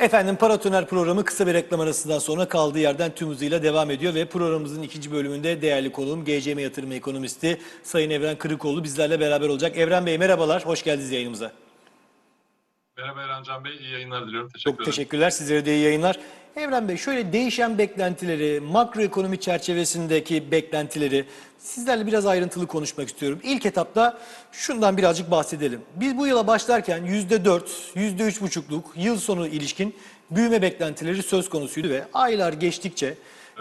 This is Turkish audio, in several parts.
Efendim Paratoner programı kısa bir reklam arasından sonra kaldığı yerden tüm hızıyla devam ediyor ve programımızın ikinci bölümünde değerli konuğum GCM Yatırım Ekonomisti Sayın Evren Kırıkoğlu bizlerle beraber olacak. Evren Bey merhabalar, hoş geldiniz yayınımıza. Merhaba Erencan Bey, iyi yayınlar diliyorum. Teşekkür Çok ederim. teşekkürler, sizlere de iyi yayınlar. Evren Bey şöyle değişen beklentileri, makroekonomi çerçevesindeki beklentileri sizlerle biraz ayrıntılı konuşmak istiyorum. İlk etapta şundan birazcık bahsedelim. Biz bu yıla başlarken %4, %3,5'luk yıl sonu ilişkin büyüme beklentileri söz konusuydu ve aylar geçtikçe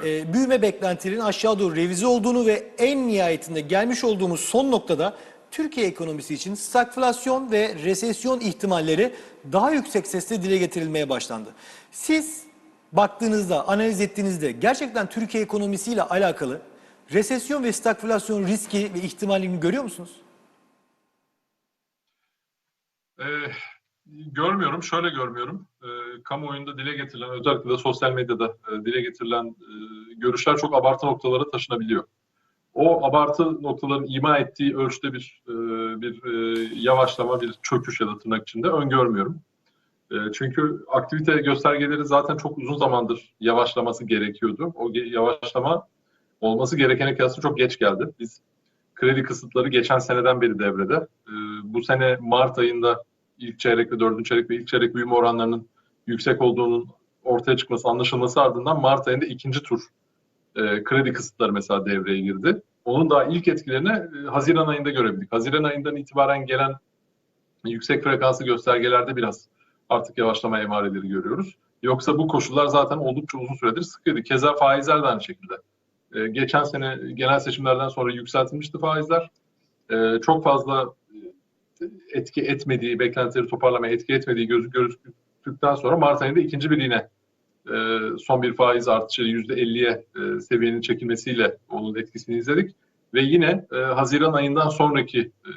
e, büyüme beklentilerinin aşağı doğru revize olduğunu ve en nihayetinde gelmiş olduğumuz son noktada Türkiye ekonomisi için stagflasyon ve resesyon ihtimalleri daha yüksek sesle dile getirilmeye başlandı. Siz baktığınızda, analiz ettiğinizde gerçekten Türkiye ekonomisiyle alakalı resesyon ve stagflasyon riski ve ihtimalini görüyor musunuz? Ee, görmüyorum, şöyle görmüyorum. Ee, kamuoyunda dile getirilen, özellikle de sosyal medyada e, dile getirilen e, görüşler çok abartı noktalara taşınabiliyor. O abartı noktaların ima ettiği ölçüde bir e, bir e, yavaşlama, bir çöküş ya da tırnak içinde öngörmüyorum. E, çünkü aktivite göstergeleri zaten çok uzun zamandır yavaşlaması gerekiyordu. O yavaşlama olması gerekene kıyasla çok geç geldi. Biz kredi kısıtları geçen seneden beri devrede. Bu sene Mart ayında ilk çeyrek ve dördüncü çeyrek ve ilk çeyrek büyüme oranlarının yüksek olduğunun ortaya çıkması, anlaşılması ardından Mart ayında ikinci tur e, kredi kısıtları mesela devreye girdi. Onun daha ilk etkilerini e, Haziran ayında görebildik. Haziran ayından itibaren gelen yüksek frekanslı göstergelerde biraz artık yavaşlama emareleri görüyoruz. Yoksa bu koşullar zaten oldukça uzun süredir sıkıydı. Keza faizler de aynı şekilde. E, geçen sene genel seçimlerden sonra yükseltilmişti faizler. Çok fazla etki etmediği, beklentileri toparlamaya etki etmediği gözü gözüktükten sonra Mart ayında ikinci bir yine e, son bir faiz artışı %50'ye e, seviyenin çekilmesiyle onun etkisini izledik. Ve yine e, Haziran ayından sonraki e,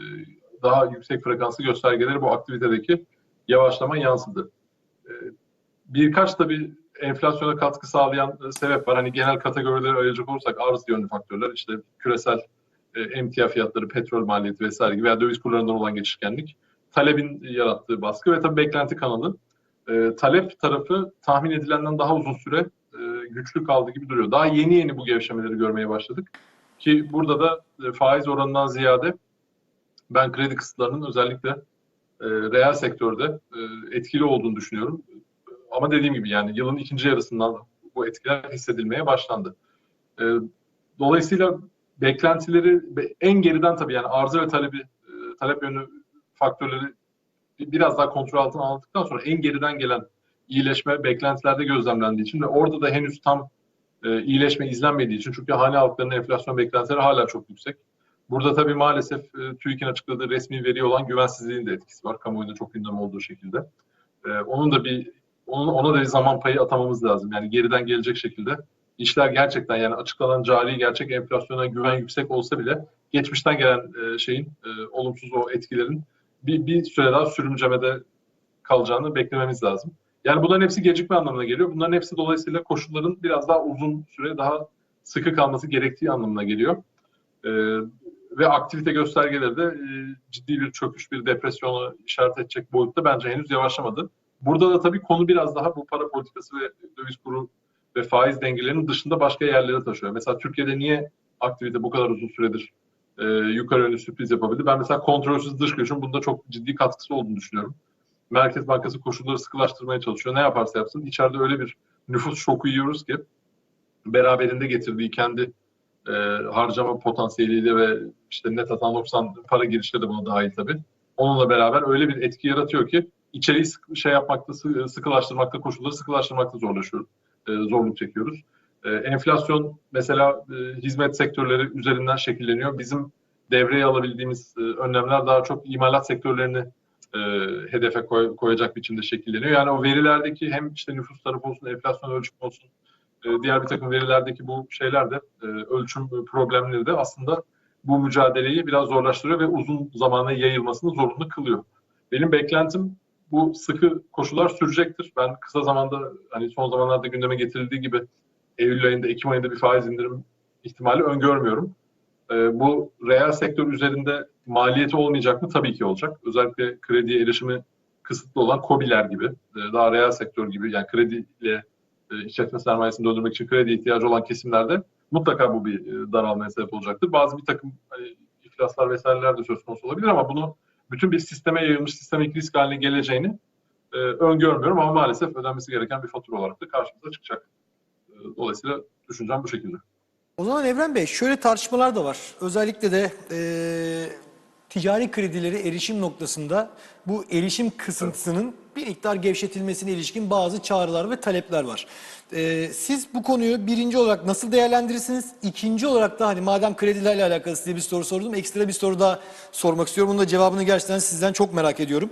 daha yüksek frekanslı göstergeleri bu aktivitedeki yavaşlama yansıdı. E, birkaç tabii enflasyona katkı sağlayan e, sebep var. Hani genel kategorileri ayıracak olursak arz yönlü faktörler, işte küresel e, emtia fiyatları, petrol maliyeti vesaire gibi veya döviz kurlarından olan geçişkenlik, talebin yarattığı baskı ve tabii beklenti kanalı e, talep tarafı tahmin edilenden daha uzun süre e, güçlü kaldı gibi duruyor. Daha yeni yeni bu gevşemeleri görmeye başladık. Ki burada da e, faiz oranından ziyade ben kredi kısıtlarının özellikle e, reel sektörde e, etkili olduğunu düşünüyorum. Ama dediğim gibi yani yılın ikinci yarısından bu etkiler hissedilmeye başlandı. E, dolayısıyla beklentileri en geriden tabii yani arzı ve talebi e, talep yönü faktörleri biraz daha kontrol altına aldıktan sonra en geriden gelen iyileşme beklentilerde gözlemlendiği için ve orada da henüz tam e, iyileşme izlenmediği için çünkü hane halklarının enflasyon beklentileri hala çok yüksek. Burada tabii maalesef e, TÜİK'in açıkladığı resmi veri olan güvensizliğin de etkisi var. Kamuoyunda çok gündem olduğu şekilde. E, onun da bir onun, ona da bir zaman payı atamamız lazım. Yani geriden gelecek şekilde işler gerçekten yani açıklanan cari gerçek enflasyona güven yüksek olsa bile geçmişten gelen e, şeyin e, olumsuz o etkilerin bir, bir süre daha sürümcemede kalacağını beklememiz lazım. Yani bunların hepsi gecikme anlamına geliyor. Bunların hepsi dolayısıyla koşulların biraz daha uzun süre daha sıkı kalması gerektiği anlamına geliyor. Ee, ve aktivite göstergeleri de e, ciddi bir çöküş, bir depresyonu işaret edecek boyutta bence henüz yavaşlamadı. Burada da tabii konu biraz daha bu para politikası ve döviz kuru ve faiz dengelerinin dışında başka yerlere taşıyor. Mesela Türkiye'de niye aktivite bu kadar uzun süredir e, yukarı yönlü sürpriz yapabildi? Ben mesela kontrolsüz dış göçün bunda çok ciddi katkısı olduğunu düşünüyorum. Merkez Bankası koşulları sıkılaştırmaya çalışıyor. Ne yaparsa yapsın içeride öyle bir nüfus şoku yiyoruz ki beraberinde getirdiği kendi e, harcama potansiyeliyle ve işte net atan 90 para girişleri de buna dahil tabii. Onunla beraber öyle bir etki yaratıyor ki içeriği sık, şey yapmakta, sıkılaştırmakta, koşulları sıkılaştırmakta zorlaşıyoruz. E, zorluk çekiyoruz. E, enflasyon mesela e, hizmet sektörleri üzerinden şekilleniyor. Bizim devreye alabildiğimiz e, önlemler daha çok imalat sektörlerini e, hedefe koy, koyacak biçimde şekilleniyor. Yani o verilerdeki hem işte nüfus tarafı olsun, enflasyon ölçüm olsun, diğer bir takım verilerdeki bu şeyler de ölçüm problemleri de aslında bu mücadeleyi biraz zorlaştırıyor ve uzun zamana yayılmasını zorunlu kılıyor. Benim beklentim bu sıkı koşullar sürecektir. Ben kısa zamanda hani son zamanlarda gündeme getirildiği gibi Eylül ayında, Ekim ayında bir faiz indirim ihtimali öngörmüyorum. E, bu reel sektör üzerinde maliyeti olmayacak mı? Tabii ki olacak. Özellikle krediye erişimi kısıtlı olan KOBİ'ler gibi, e, daha reel sektör gibi yani krediyle e, işletme sermayesini döndürmek için kredi ihtiyacı olan kesimlerde mutlaka bu bir e, daralmaya sebep olacaktır. Bazı bir takım hani, iflaslar vesaireler de söz konusu olabilir ama bunu bütün bir sisteme yayılmış sistemik risk haline geleceğini e, öngörmüyorum ama maalesef ödenmesi gereken bir fatura olarak da karşımıza çıkacak. E, dolayısıyla düşüncem bu şekilde. O zaman Evren Bey şöyle tartışmalar da var. Özellikle de eee, ticari kredileri erişim noktasında bu erişim kısıntısının bir miktar gevşetilmesine ilişkin bazı çağrılar ve talepler var. Eee, siz bu konuyu birinci olarak nasıl değerlendirirsiniz? İkinci olarak da hani madem kredilerle alakalı size bir soru sordum, ekstra bir soru daha sormak istiyorum. Bunun da cevabını gerçekten sizden çok merak ediyorum.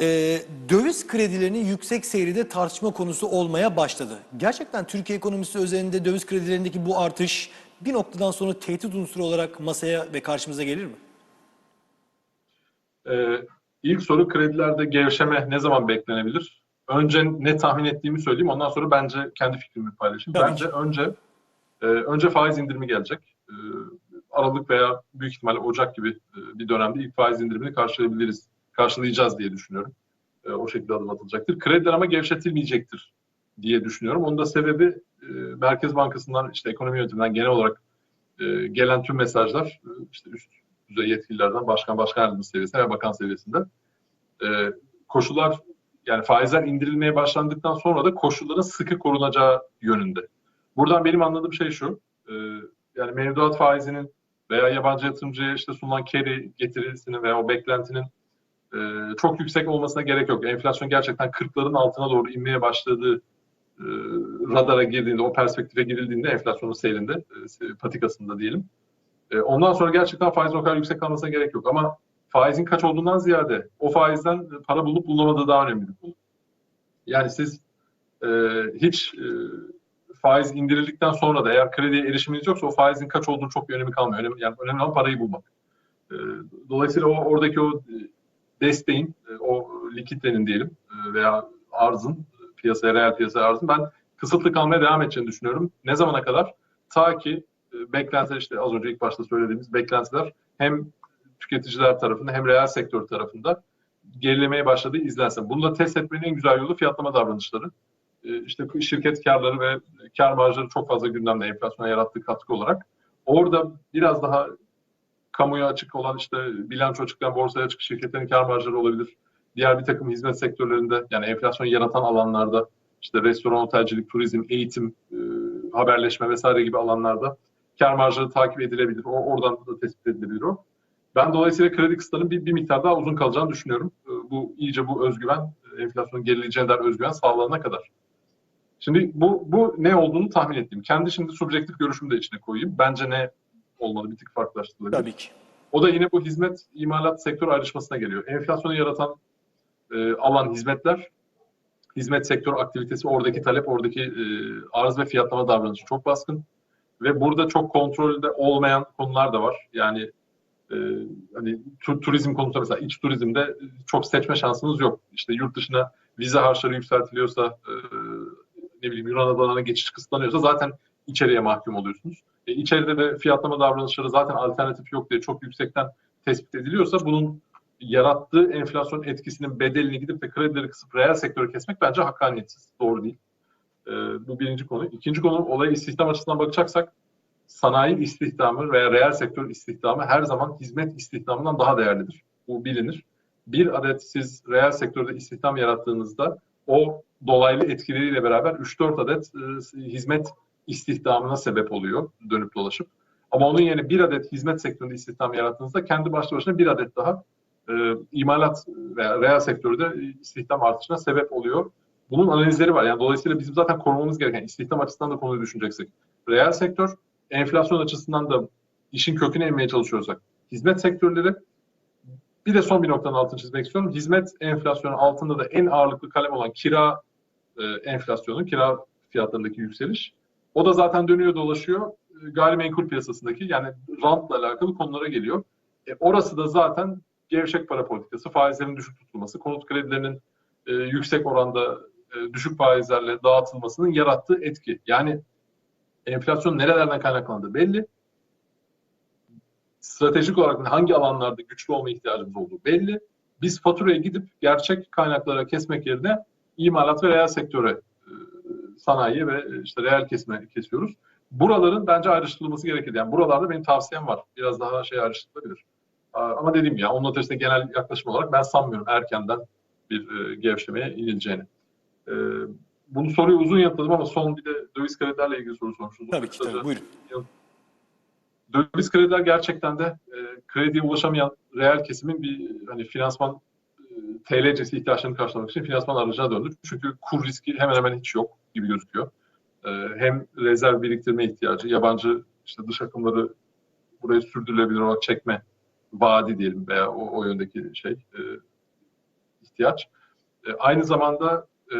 Eee, döviz kredilerinin yüksek seyri de tartışma konusu olmaya başladı. Gerçekten Türkiye ekonomisi özelinde döviz kredilerindeki bu artış bir noktadan sonra tehdit unsuru olarak masaya ve karşımıza gelir mi? Ee, ilk soru kredilerde gevşeme ne zaman beklenebilir? Önce ne tahmin ettiğimi söyleyeyim. Ondan sonra bence kendi fikrimi paylaşayım. Tabii bence önce e, önce faiz indirimi gelecek. E, Aralık veya büyük ihtimalle Ocak gibi e, bir dönemde ilk faiz indirimini karşılayabiliriz, karşılayacağız diye düşünüyorum. E, o şekilde adım atılacaktır. Krediler ama gevşetilmeyecektir diye düşünüyorum. Onun da sebebi e, Merkez Bankası'ndan işte ekonomi yönetiminden genel olarak e, gelen tüm mesajlar e, işte üst düzey yetkililerden başkan başkan yardımcısı seviyesinde ve bakan seviyesinde e, koşullar yani faizler indirilmeye başlandıktan sonra da koşulların sıkı korunacağı yönünde. Buradan benim anladığım şey şu. e, yani mevduat faizinin veya yabancı yatırımcıya işte sunulan carry getirisinin veya o beklentinin e, çok yüksek olmasına gerek yok. Enflasyon gerçekten 40'ların altına doğru inmeye başladığı e, radara girdiğinde, o perspektife girildiğinde enflasyonun seyrinde, e, patikasında diyelim. E, ondan sonra gerçekten faizin o kadar yüksek kalmasına gerek yok. Ama faizin kaç olduğundan ziyade o faizden para bulup bulunamadığı daha önemli bir. Yani siz e, hiç e, faiz indirildikten sonra da eğer krediye erişiminiz yoksa o faizin kaç olduğunu çok bir önemi kalmıyor. Önemli, yani önemli olan parayı bulmak. E, dolayısıyla o oradaki o desteğin, e, o likitlerin diyelim e, veya arzın, piyasaya, reel piyasaya arzın ben kısıtlı kalmaya devam edeceğini düşünüyorum. Ne zamana kadar? Ta ki e, beklentiler işte az önce ilk başta söylediğimiz beklentiler hem tüketiciler tarafında hem reel sektör tarafında gerilemeye başladığı izlensin. Bunu da test etmenin en güzel yolu fiyatlama davranışları. İşte şirket karları ve kar marjları çok fazla gündemde enflasyona yarattığı katkı olarak. Orada biraz daha kamuya açık olan işte bilanço açıklayan borsaya açık şirketlerin kar marjları olabilir. Diğer bir takım hizmet sektörlerinde yani enflasyon yaratan alanlarda işte restoran, otelcilik, turizm, eğitim, e, haberleşme vesaire gibi alanlarda kar marjları takip edilebilir. O, oradan da tespit edilebilir o. Ben dolayısıyla kredi kısıtlarının bir, bir miktar daha uzun kalacağını düşünüyorum. E, Bu iyice bu özgüven, e, enflasyonun gerileyeceğine dair özgüven sağlanana kadar. Şimdi bu, bu ne olduğunu tahmin ettim. Kendi şimdi subjektif görüşümü de içine koyayım. Bence ne olmalı bir tık farklılaştırılabilir. Tabii ki. O da yine bu hizmet imalat sektör ayrışmasına geliyor. Enflasyonu yaratan e, alan hizmetler, hizmet sektör aktivitesi, oradaki talep, oradaki e, arz ve fiyatlama davranışı çok baskın. Ve burada çok kontrolde olmayan konular da var. Yani e, hani tur, turizm konusunda mesela iç turizmde çok seçme şansınız yok. İşte yurt dışına vize harçları yükseltiliyorsa, e, ne bileyim Yunan adalarına geçiş kısıtlanıyorsa zaten içeriye mahkum oluyorsunuz. E, içeride de fiyatlama davranışları zaten alternatif yok diye çok yüksekten tespit ediliyorsa bunun yarattığı enflasyon etkisinin bedelini gidip de kredileri kısıp reel sektörü kesmek bence hakkaniyetsiz. Doğru değil. E, bu birinci konu. İkinci konu olaya istihdam açısından bakacaksak sanayi istihdamı veya reel sektör istihdamı her zaman hizmet istihdamından daha değerlidir. Bu bilinir. Bir adet siz reel sektörde istihdam yarattığınızda o dolaylı etkileriyle beraber 3-4 adet e, hizmet istihdamına sebep oluyor dönüp dolaşıp. Ama onun yerine bir adet hizmet sektöründe istihdam yarattığınızda kendi başlı başına bir adet daha e, imalat veya reel sektörde istihdam artışına sebep oluyor. Bunun analizleri var. Yani dolayısıyla bizim zaten korumamız gereken istihdam açısından da konuyu düşüneceksek. Reel sektör, enflasyon açısından da işin köküne inmeye çalışıyorsak hizmet sektörleri bir de son bir noktanın altını çizmek istiyorum. Hizmet enflasyonu altında da en ağırlıklı kalem olan kira e, enflasyonu, kira fiyatlarındaki yükseliş. O da zaten dönüyor dolaşıyor e, gayrimenkul piyasasındaki yani rantla alakalı konulara geliyor. E, orası da zaten gevşek para politikası, faizlerin düşük tutulması, konut kredilerinin e, yüksek oranda e, düşük faizlerle dağıtılmasının yarattığı etki. Yani enflasyon nerelerden kaynaklandığı belli. Stratejik olarak hangi alanlarda güçlü olma ihtiyacımız olduğu belli. biz faturaya gidip gerçek kaynaklara kesmek yerine imalat ve reel sektöre, sanayiye ve e, işte reel kesime kesiyoruz. Buraların bence ayrıştırılması gerekir. Yani buralarda benim tavsiyem var. Biraz daha şey ayrıştırılabilir. Ama dediğim ya onun ötesinde genel yaklaşım olarak ben sanmıyorum erkenden bir e, gevşemeye inileceğini. E, bunu soruyu uzun yanıtladım ama son bir de döviz kredilerle ilgili soru sormuştunuz. Tabii ki tabii. Buyurun. Döviz krediler gerçekten de e, krediye ulaşamayan reel kesimin bir hani finansman TL'cesi ihtiyaçlarını karşılamak için finansman aracına döndü. Çünkü kur riski hemen hemen hiç yok gibi gözüküyor. E, hem rezerv biriktirme ihtiyacı, yabancı işte dış akımları buraya sürdürülebilir olarak çekme vaadi diyelim veya o, o yöndeki şey e, ihtiyaç. E, aynı zamanda e,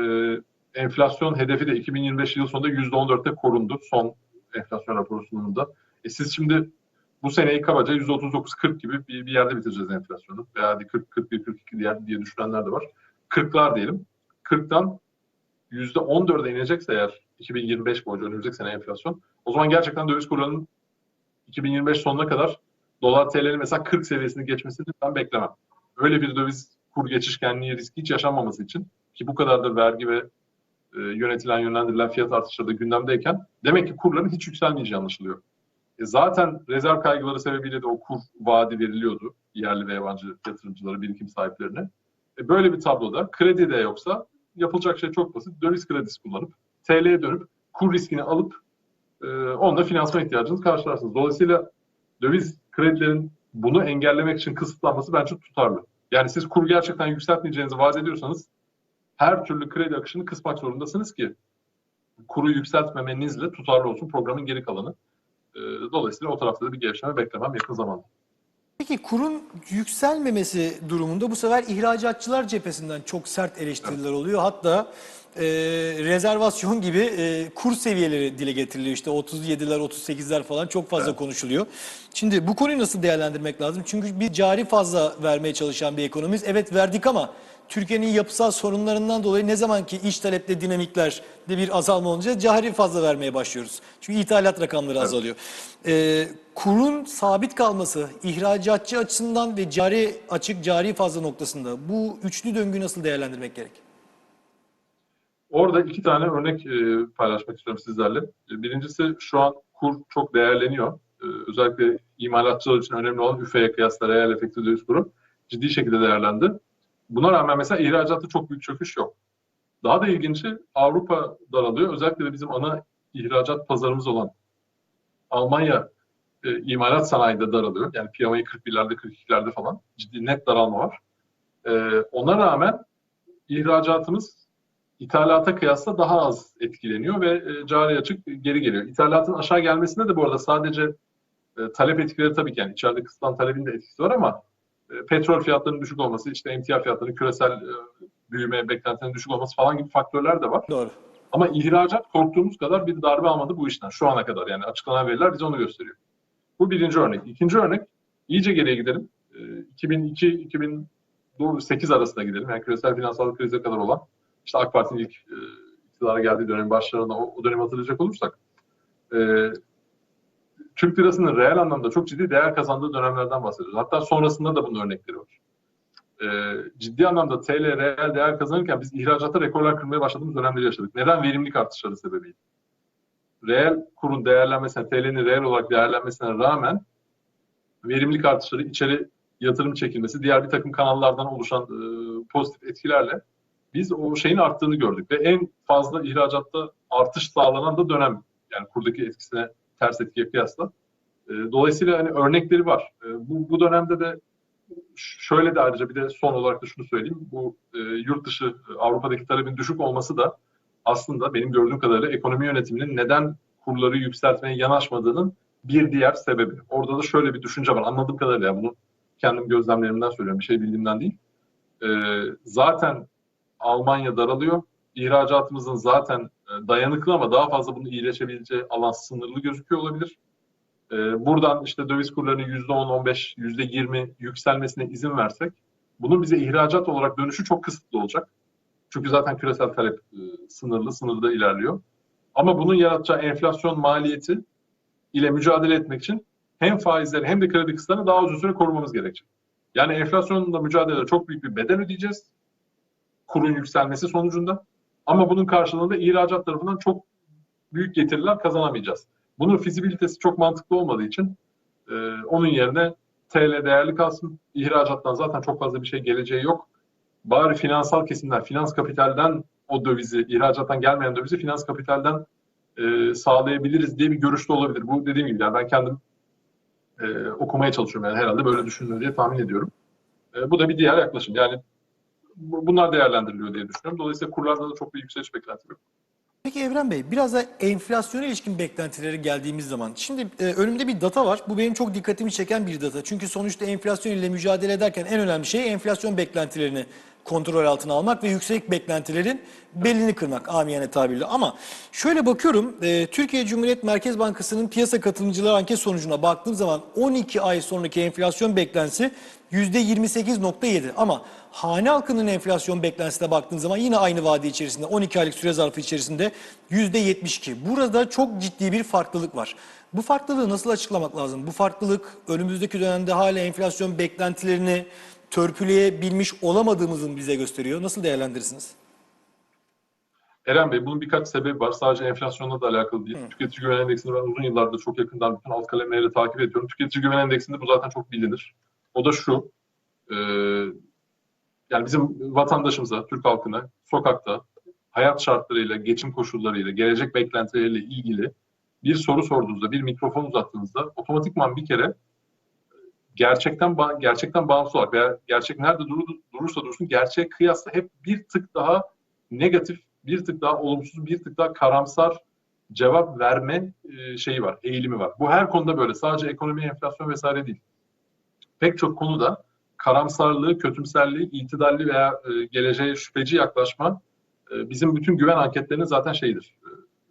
enflasyon hedefi de 2025 yıl sonunda %14'te korundu son enflasyon raporu sunumunda. E siz şimdi bu seneyi kabaca %39-40 gibi bir, bir yerde bitireceğiz enflasyonu. Veya hadi 40-41-42 diye, diye düşünenler de var. 40'lar diyelim. 40'tan %14'e inecekse eğer 2025 boyunca önümüzdeki sene enflasyon o zaman gerçekten döviz kurlarının 2025 sonuna kadar dolar TL'nin mesela 40 seviyesini geçmesini ben beklemem. Öyle bir döviz kur geçişkenliği riski hiç yaşanmaması için ki bu kadar da vergi ve e, yönetilen yönlendirilen fiyat artışları da gündemdeyken demek ki kurların hiç yükselmeyeceği anlaşılıyor. E, zaten rezerv kaygıları sebebiyle de o kur vaadi veriliyordu yerli ve yabancı yatırımcılara, birikim sahiplerine. E, böyle bir tabloda kredi de yoksa yapılacak şey çok basit. Döviz kredisi kullanıp TL'ye dönüp kur riskini alıp e, onunla finansman ihtiyacınızı karşılarsınız. Dolayısıyla döviz kredilerin bunu engellemek için kısıtlanması bence tutarlı. Yani siz kur gerçekten yükseltmeyeceğinizi vaat ediyorsanız her türlü kredi akışını kısmak zorundasınız ki kuru yükseltmemenizle tutarlı olsun programın geri kalanı. E, dolayısıyla o tarafta da bir gevşeme beklemem yakın zamanda. Peki kurun yükselmemesi durumunda bu sefer ihracatçılar cephesinden çok sert eleştiriler oluyor. Hatta e, rezervasyon gibi e, kur seviyeleri dile getiriliyor. İşte 37'ler, 38'ler falan çok fazla Evet. konuşuluyor. Şimdi bu konuyu nasıl değerlendirmek lazım? Çünkü bir cari fazla vermeye çalışan bir ekonomiyiz. Evet verdik ama Türkiye'nin yapısal sorunlarından dolayı ne zaman ki iş talepte dinamiklerde bir azalma olunca cari fazla vermeye başlıyoruz. Çünkü ithalat rakamları azalıyor. Ee, kurun sabit kalması ihracatçı açısından ve cari açık cari fazla noktasında bu üçlü döngüyü nasıl değerlendirmek gerek? Orada iki tane örnek e, paylaşmak istiyorum sizlerle. E, Birincisi şu an kur çok değerleniyor. E, özellikle imalatçılar için önemli olan üfeye kıyasla reel efektif döviz kuru ciddi şekilde değerlendi. Buna rağmen mesela ihracatta çok büyük çöküş yok. Daha da ilginci Avrupa daralıyor. Özellikle de bizim ana ihracat pazarımız olan Almanya e, imalat sanayide daralıyor. Yani piyamayı 41'lerde 42'lerde falan ciddi net daralma var. E, ona rağmen ihracatımız ithalata kıyasla daha az etkileniyor ve e, cari açık geri geliyor. İthalatın aşağı gelmesinde de bu arada sadece e, talep etkileri tabii ki yani içeride kısıtlan talebin de etkisi var ama petrol fiyatlarının düşük olması, işte emtia fiyatlarının küresel e, büyüme beklentilerinin düşük olması falan gibi faktörler de var. Doğru. Ama ihracat korktuğumuz kadar bir darbe almadı bu işten şu ana kadar. Yani açıklanan veriler bize onu gösteriyor. Bu birinci örnek. İkinci örnek, iyice geriye gidelim. E, 2002-2008 arasında gidelim. Yani küresel finansal krize kadar olan, işte AK Parti'nin ilk e, iktidara geldiği dönemin başlarında o, o dönemi hatırlayacak olursak, e, Türk lirasının reel anlamda çok ciddi değer kazandığı dönemlerden bahsediyoruz. Hatta sonrasında da bunun örnekleri var. E, ciddi anlamda TL reel değer kazanırken biz ihracatta rekorlar kırmaya başladığımız dönemleri yaşadık. Neden? Verimlilik artışları sebebiyle. Reel kurun değerlenmesine, TL'nin reel olarak değerlenmesine rağmen verimlilik artışları, içeri yatırım çekilmesi, diğer bir takım kanallardan oluşan e, pozitif etkilerle biz o şeyin arttığını gördük ve en fazla ihracatta artış sağlanan da dönem yani kurdaki etkisine ters etkiye kıyasla. E, dolayısıyla hani örnekleri var. E, bu, bu dönemde de şöyle de ayrıca bir de son olarak da şunu söyleyeyim. Bu e, yurt dışı e, Avrupa'daki talebin düşük olması da aslında benim gördüğüm kadarıyla ekonomi yönetiminin neden kurları yükseltmeye yanaşmadığının bir diğer sebebi. Orada da şöyle bir düşünce var. Anladığım kadarıyla yani bunu kendim gözlemlerimden söylüyorum. Bir şey bildiğimden değil. E, zaten Almanya daralıyor. İhracatımızın zaten e, dayanıklı ama daha fazla bunu iyileşebileceği alan sınırlı gözüküyor olabilir. E, buradan işte döviz kurlarının %10, %15, %20 yükselmesine izin versek bunun bize ihracat olarak dönüşü çok kısıtlı olacak. Çünkü zaten küresel talep e, sınırlı, sınırda ilerliyor. Ama bunun yaratacağı enflasyon maliyeti ile mücadele etmek için hem faizleri hem de kredi kısıtlarını daha uzun süre korumamız gerekecek. Yani enflasyonla mücadelede çok büyük bir bedel ödeyeceğiz. Kurun yükselmesi sonucunda. Ama bunun karşılığında ihracat tarafından çok büyük getiriler kazanamayacağız. Bunun fizibilitesi çok mantıklı olmadığı için e, onun yerine TL değerli kalsın. İhracattan zaten çok fazla bir şey geleceği yok. Bari finansal kesimler, finans kapitalden o dövizi, ihracattan gelmeyen dövizi finans kapitalden e, sağlayabiliriz diye bir görüşte olabilir. Bu dediğim gibi yani ben kendim e, okumaya çalışıyorum. Yani herhalde böyle düşünülüyor diye tahmin ediyorum. E, bu da bir diğer yaklaşım. Yani bunlar değerlendiriliyor diye düşünüyorum. Dolayısıyla kurlarda da çok bir yükseliş beklenti yok. Peki Evren Bey biraz da enflasyona ilişkin beklentilere geldiğimiz zaman şimdi e, önümde bir data var. Bu benim çok dikkatimi çeken bir data. Çünkü sonuçta enflasyon ile mücadele ederken en önemli şey enflasyon beklentilerini kontrol altına almak ve yüksek beklentilerin belini kırmak amiyane tabirle. Ama şöyle bakıyorum e, Türkiye Cumhuriyet Merkez Bankası'nın piyasa katılımcıları anket sonucuna baktığım zaman 12 ay sonraki enflasyon beklentisi %28.7 ama hane halkının enflasyon beklentisine baktığın zaman yine aynı vade içerisinde 12 aylık süre zarfı içerisinde %72. Burada çok ciddi bir farklılık var. Bu farklılığı nasıl açıklamak lazım? Bu farklılık önümüzdeki dönemde hala enflasyon beklentilerini törpüleyebilmiş olamadığımızı mı bize gösteriyor. Nasıl değerlendirirsiniz? Eren Bey bunun birkaç sebebi var. Sadece enflasyonla da alakalı değil. Tüketici güven endeksini ben uzun yıllardır çok yakından bütün alt kalemleriyle takip ediyorum. Tüketici güven endeksinde bu zaten çok bilinir. O da şu. e, yani bizim vatandaşımıza, Türk halkına sokakta hayat şartlarıyla, geçim koşullarıyla, gelecek beklentileriyle ilgili bir soru sorduğunuzda, bir mikrofon uzattığınızda otomatikman bir kere gerçekten ba- gerçekten bağımsız olarak veya gerçek nerede durur, durursa dursun gerçeğe kıyasla hep bir tık daha negatif, bir tık daha olumsuz, bir tık daha karamsar cevap verme e, şeyi var, eğilimi var. Bu her konuda böyle. Sadece ekonomi, enflasyon vesaire değil. Pek çok konuda karamsarlığı, kötümserliği, itidalli veya e, geleceğe şüpheci yaklaşma e, bizim bütün güven anketlerinin zaten şeyidir, e,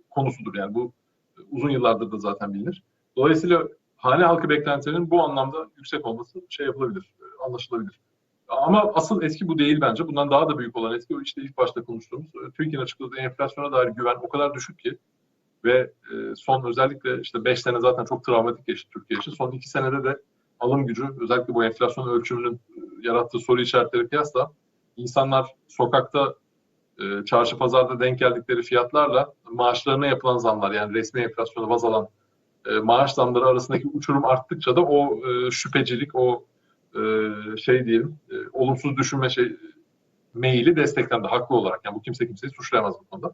konusudur. Yani bu e, uzun yıllardır da zaten bilinir. Dolayısıyla hane halkı beklentilerinin bu anlamda yüksek olması şey yapılabilir, anlaşılabilir. Ama asıl etki bu değil bence. Bundan daha da büyük olan etki işte ilk başta konuştuğumuz TÜİK'in açıkladığı enflasyona dair güven o kadar düşük ki ve son özellikle işte 5 sene zaten çok travmatik geçti Türkiye için. Son 2 senede de alım gücü özellikle bu enflasyon ölçümünün e, yarattığı soru işaretleri kıyasla insanlar sokakta e, çarşı pazarda denk geldikleri fiyatlarla maaşlarına yapılan zamlar yani resmi enflasyonu baz alan e, maaş zamları arasındaki uçurum arttıkça da o şüphecilik, o şey diyelim, olumsuz düşünme şey meyili desteklendi haklı olarak. Yani bu kimse kimseyi suçlayamaz bu konuda.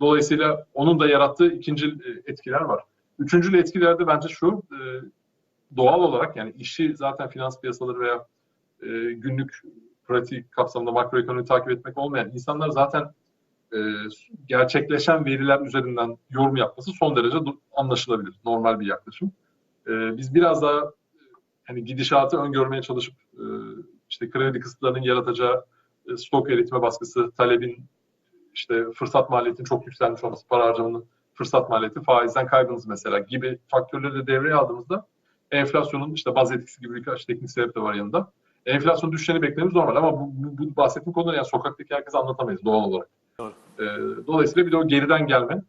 Dolayısıyla onun da yarattığı ikinci etkiler var. Üçüncü etkiler de bence şu, doğal olarak yani işi zaten finans piyasaları veya e, günlük pratik kapsamında makroekonomi takip etmek olmayan insanlar zaten e, gerçekleşen veriler üzerinden yorum yapması son derece anlaşılabilir. Normal bir yaklaşım. E, biz biraz daha hani gidişatı öngörmeye çalışıp e, işte kredi kısıtlarının yaratacağı e, stok eritme baskısı, talebin işte fırsat maliyetinin çok yükselmiş olması, para harcamanın fırsat maliyeti, faizden kaybınız mesela gibi faktörleri de devreye aldığımızda enflasyonun işte baz etkisi gibi birkaç teknik sebep de var yanında. Enflasyon düşeceğini beklememiz normal ama bu, bu, bu bahsettiğim konuları yani sokaktaki herkese anlatamayız doğal olarak. Doğru. Ee, dolayısıyla bir de o geriden gelme,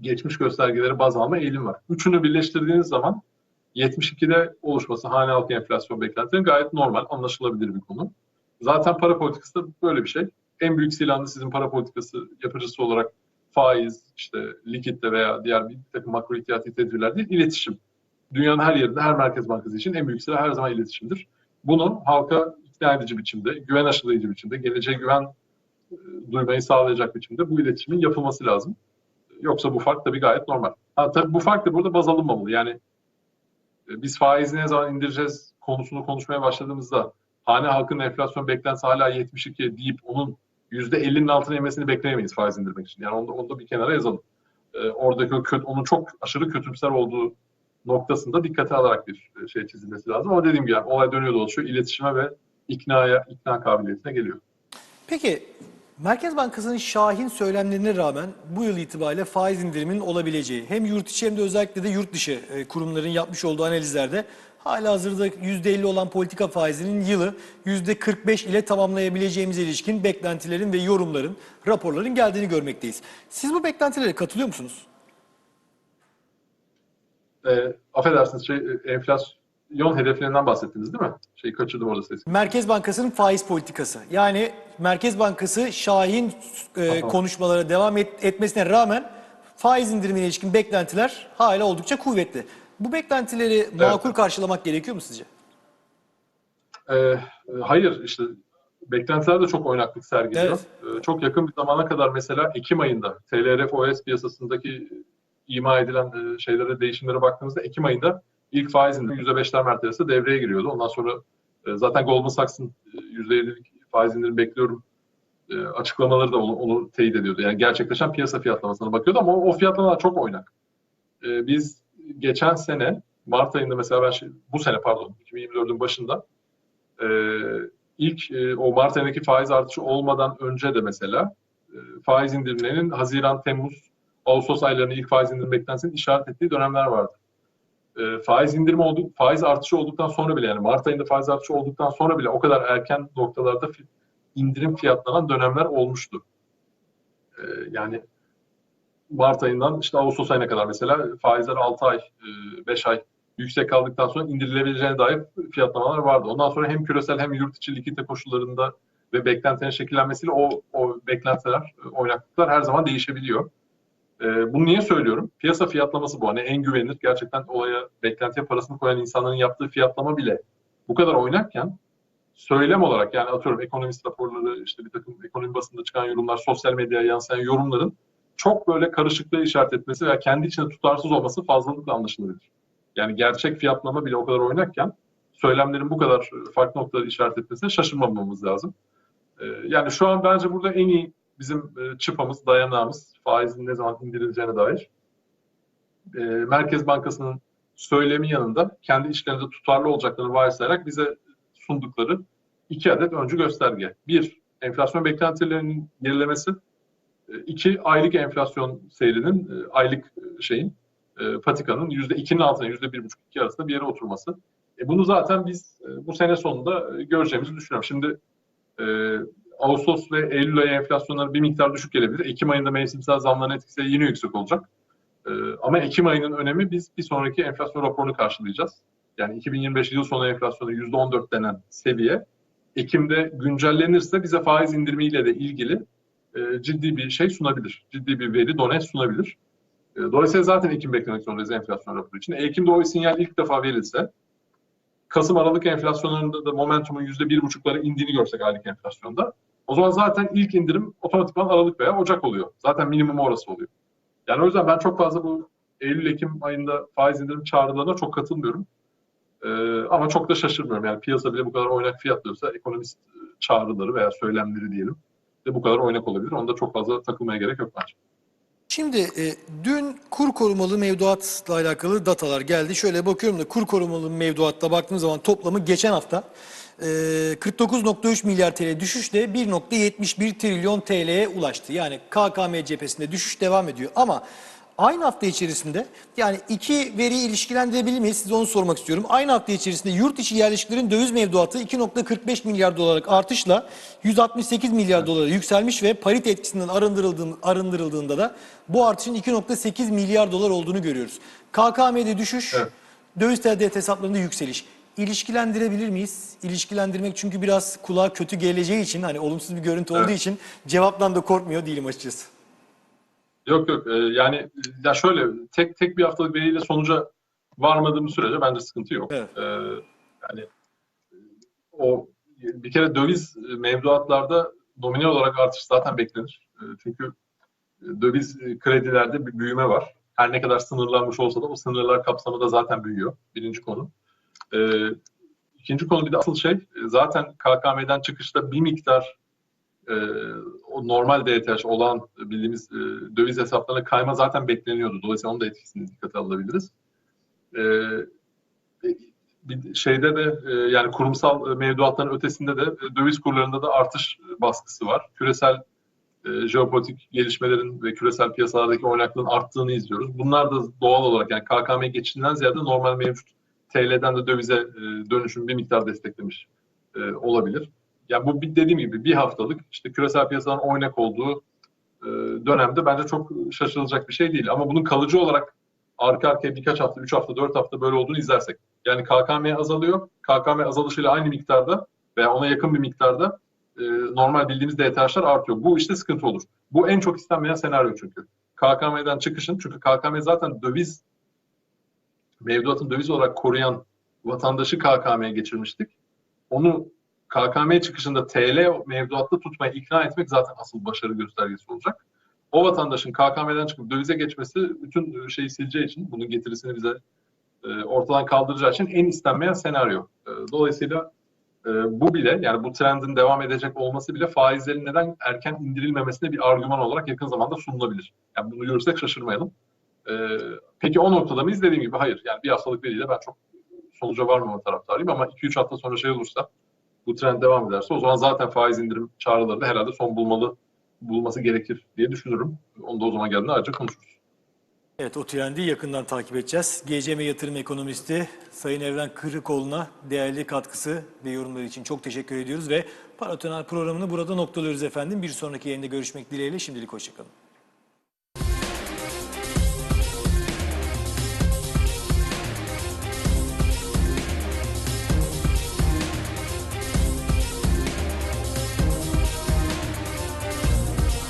geçmiş göstergeleri baz alma eğilim var. Üçünü birleştirdiğiniz zaman 72'de oluşması hane halkı enflasyon beklentilerinin gayet normal, anlaşılabilir bir konu. Zaten para politikası da böyle bir şey. En büyük silahını sizin para politikası yapıcısı olarak faiz, işte likitte veya diğer bir takım makro ihtiyati tedbirler değil, iletişim. Dünyanın her yerinde, her merkez bankası için en büyük silah her zaman iletişimdir. Bunu halka ikna edici biçimde, güven aşılayıcı biçimde, geleceğe güven e, duymayı sağlayacak biçimde bu iletişimin yapılması lazım. Yoksa bu fark tabii gayet normal. Ha, tabii bu fark da burada baz alınmamalı. Yani e, biz faizi ne zaman indireceğiz konusunu konuşmaya başladığımızda hane halkının enflasyon beklentisi hala 72 deyip onun %50'nin altına inmesini bekleyemeyiz faiz indirmek için. Yani onu, onu da bir kenara yazalım. E, oradaki o kötü, onun çok aşırı kötümser olduğu noktasında dikkate alarak bir e, şey çizilmesi lazım. Ama dediğim gibi yani olay dönüyor dolaşıyor. iletişime ve iknaya, ikna kabiliyetine geliyor. Peki Merkez Bankası'nın şahin söylemlerine rağmen bu yıl itibariyle faiz indiriminin olabileceği hem yurt içi hem de özellikle de yurt dışı e, kurumların yapmış olduğu analizlerde hala hazırda %50 olan politika faizinin yılı %45 ile tamamlayabileceğimize ilişkin beklentilerin ve yorumların, raporların geldiğini görmekteyiz. Siz bu beklentilere katılıyor musunuz? E, affedersiniz şey, e, enflasyon hedeflerinden bahsettiniz değil mi? Şeyi kaçırdım orada sesi. Merkez Bankası'nın faiz politikası. Yani Merkez Bankası Şahin e, konuşmalara devam et- etmesine rağmen faiz indirimine ilişkin beklentiler hala oldukça kuvvetli. Bu beklentileri makul karşılamak gerekiyor mu sizce? Ee, hayır işte beklentiler de çok oynaklık sergiliyor. Ee, çok yakın bir zamana kadar mesela Ekim ayında TLRF OS piyasasındaki ima edilen e, şeylere, değişimlere baktığımızda Ekim ayında ilk faiz indirimi %5'ler mertebesi devreye giriyordu. Ondan sonra e, zaten Goldman Sachs'ın e, %7'lik faiz indirimi bekliyorum e, açıklamaları da onu, onu teyit ediyordu. Yani gerçekleşen piyasa fiyatlamasına bakıyordu ama o, o fiyatlamalar çok oynak. E, biz geçen sene Mart ayında mesela ben şey, bu sene pardon 2024'ün başında e, ilk e, o Mart ayındaki faiz artışı olmadan önce de mesela e, faiz indirimlerinin Haziran, Temmuz, Ağustos aylarında ilk faiz indirim beklentisinin işaret ettiği dönemler vardı. E, faiz indirimi oldu, faiz artışı olduktan sonra bile yani Mart ayında faiz artışı olduktan sonra bile o kadar erken noktalarda indirim fiyatlanan dönemler olmuştu. E, yani Mart ayından işte Ağustos ayına kadar mesela faizler 6 ay, 5 ay yüksek kaldıktan sonra indirilebileceğine dair fiyatlamalar vardı. Ondan sonra hem küresel hem yurt içi likidite koşullarında ve beklentilerin şekillenmesiyle o, o beklentiler, oynaklıklar her zaman değişebiliyor. Ee, bunu niye söylüyorum? Piyasa fiyatlaması bu. Hani en güvenilir, gerçekten olaya, beklentiye parasını koyan insanların yaptığı fiyatlama bile bu kadar oynakken söylem olarak yani atıyorum ekonomist raporları, işte bir takım ekonomi basında çıkan yorumlar, sosyal medyaya yansıyan yorumların çok böyle karışıklığı işaret etmesi veya kendi içinde tutarsız olması fazlalıkla anlaşılabilir. Yani gerçek fiyatlama bile o kadar oynakken söylemlerin bu kadar farklı noktaları işaret etmesine şaşırmamamız lazım. Ee, yani şu an bence burada en iyi bizim e, çıpamız, dayanağımız faizin ne zaman indirileceğine dair. Ee, Merkez Bankası'nın söylemi yanında kendi işlerinde tutarlı olacaklarını varsayarak bize sundukları iki adet öncü gösterge. Bir, enflasyon beklentilerinin gerilemesi. E, İki, aylık enflasyon seyrinin, e, aylık e, şeyin, e, patikanın %2'nin altına %1,5-2 arasında bir yere oturması. E bunu zaten biz e, bu sene sonunda e, göreceğimizi düşünüyorum. Şimdi e, Ağustos ve Eylül ayı enflasyonları bir miktar düşük gelebilir. Ekim ayında mevsimsel zamların etkisi yine yüksek olacak. E, ama Ekim ayının önemi biz bir sonraki enflasyon raporunu karşılayacağız. Yani 2025 yıl sonu enflasyonu %14 denen seviye Ekim'de güncellenirse bize faiz indirimiyle de ilgili e, ciddi bir şey sunabilir. Ciddi bir veri, done sunabilir. E, Dolayısıyla zaten Ekim beklemek zorundayız enflasyon raporu için. Ekim'de o sinyal ilk defa verilse, Kasım Aralık enflasyonlarında da momentumun %1,5'lara indiğini görsek aylık enflasyonda, o zaman zaten ilk indirim otomatikman Aralık veya Ocak oluyor. Zaten minimum orası oluyor. Yani o yüzden ben çok fazla bu Eylül-Ekim ayında faiz indirim çağrılarına çok katılmıyorum. E, ama çok da şaşırmıyorum. Yani piyasa bile bu kadar oynak fiyatlıyorsa ekonomist e, çağrıları veya söylemleri diyelim de bu kadar oynak olabilir. Onda çok fazla takılmaya gerek yok bence. Şimdi e, dün kur korumalı mevduatla alakalı datalar geldi. Şöyle bakıyorum da kur korumalı mevduatta baktığım zaman toplamı geçen hafta 49.3 milyar TL düşüşle 1.71 trilyon TL'ye ulaştı. Yani KKM cephesinde düşüş devam ediyor. Ama aynı hafta içerisinde yani iki veriyi ilişkilendirebilir miyiz? Size onu sormak istiyorum. Aynı hafta içerisinde yurt içi yerleşiklerin döviz mevduatı 2.45 milyar dolarlık artışla 168 milyar dolara yükselmiş ve parite etkisinden arındırıldığında, arındırıldığında da bu artışın 2.8 milyar dolar olduğunu görüyoruz. KKM'de düşüş, Evet. döviz TDT hesaplarında yükseliş. İlişkilendirebilir miyiz? İlişkilendirmek çünkü biraz kulağa kötü geleceği için hani olumsuz bir görüntü olduğu Evet. için cevaptan da korkmuyor değilim açıkçası. Yok yok Ee, yani e, ya şöyle tek tek bir haftalık veriyle sonuca varmadığımız sürece bence sıkıntı yok. Evet. Ee, yani e, o bir kere döviz e, mevduatlarda nominal olarak artış zaten beklenir. E, Çünkü e, döviz e, kredilerde bir büyüme var. Her ne kadar sınırlanmış olsa da o sınırlar kapsamında zaten büyüyor. Birinci konu. Ee, ikinci konu bir de asıl şey e, zaten KKM'den çıkışta bir miktar e, o normal DTH olan bildiğimiz e, döviz hesaplarına kayma zaten bekleniyordu. Dolayısıyla onun da etkisini dikkate alabiliriz. E, bir şeyde de e, yani kurumsal mevduatların ötesinde de e, döviz kurlarında da artış baskısı var. Küresel e, jeopolitik gelişmelerin ve küresel piyasalardaki oynaklığın arttığını izliyoruz. Bunlar da doğal olarak yani KKM geçişinden ziyade normal mevcut TL'den de dövize e, dönüşüm bir miktar desteklemiş e, olabilir. Yani bu dediğim gibi bir haftalık işte küresel piyasaların oynak olduğu e, dönemde bence çok şaşırılacak bir şey değil. Ama bunun kalıcı olarak arka arkaya birkaç hafta, 3 hafta, 4 hafta böyle olduğunu izlersek. Yani KKM azalıyor. KKM azalışıyla aynı miktarda veya ona yakın bir miktarda normal bildiğimiz DTH'lar artıyor. Bu işte sıkıntı olur. Bu en çok istenmeyen senaryo çünkü. KKM'den çıkışın çünkü KKM zaten döviz mevduatın döviz olarak koruyan vatandaşı KKM'ye geçirmiştik. Onu KKM çıkışında TL mevduatta tutmaya ikna etmek zaten asıl başarı göstergesi olacak. O vatandaşın KKM'den çıkıp dövize geçmesi bütün şeyi sileceği için, bunun getirisini bize e, ortadan kaldıracağı için en istenmeyen senaryo. E, dolayısıyla e, bu bile, yani bu trendin devam edecek olması bile faizlerin neden erken indirilmemesine bir argüman olarak yakın zamanda sunulabilir. Yani bunu görürsek şaşırmayalım. E, peki o noktada mıyız? Dediğim gibi hayır. Yani bir haftalık veriyle ben çok sonuca varmama taraftarıyım ama 2-3 hafta sonra şey olursa bu trend devam ederse o zaman zaten faiz indirim çağrıları da herhalde son bulmalı bulması gerekir diye düşünürüm. Onu da o zaman geldiğinde ayrıca konuşuruz. Evet o trendi yakından takip edeceğiz. GCM Yatırım Ekonomisti Sayın Evren Kırıkoğlu'na değerli katkısı ve yorumları için çok teşekkür ediyoruz ve Paratoner programını burada noktalıyoruz efendim. Bir sonraki yayında görüşmek dileğiyle şimdilik hoşçakalın.